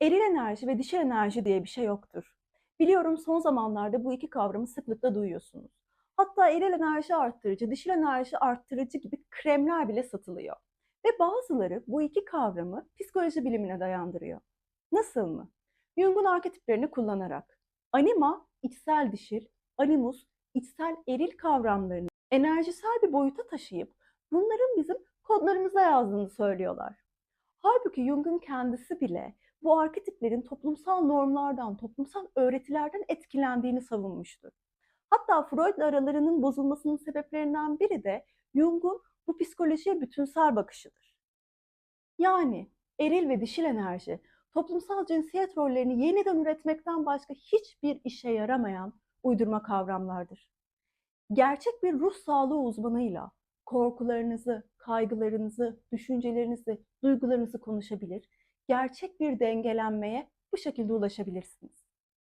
Eril enerji ve dişil enerji diye bir şey yoktur. Biliyorum son zamanlarda bu iki kavramı sıklıkla duyuyorsunuz. Hatta eril enerji arttırıcı, dişil enerji arttırıcı gibi kremler bile satılıyor. Ve bazıları bu iki kavramı psikoloji bilimine dayandırıyor. Nasıl mı? Jung'un arketiplerini kullanarak. Anima, içsel dişil, animus, içsel eril kavramlarını enerjisel bir boyuta taşıyıp bunların bizim kodlarımıza yazdığını söylüyorlar. Halbuki Jung'un kendisi bile bu arketiplerin toplumsal normlardan, toplumsal öğretilerden etkilendiğini savunmuştur. Hatta Freud'la aralarının bozulmasının sebeplerinden biri de Jung'un bu psikolojiye bütünsel bakışıdır. Yani eril ve dişil enerji toplumsal cinsiyet rollerini yeniden üretmekten başka hiçbir işe yaramayan uydurma kavramlardır. Gerçek bir ruh sağlığı uzmanıyla korkularınızı, kaygılarınızı, düşüncelerinizi, duygularınızı konuşabilir, gerçek bir dengelenmeye bu şekilde ulaşabilirsiniz.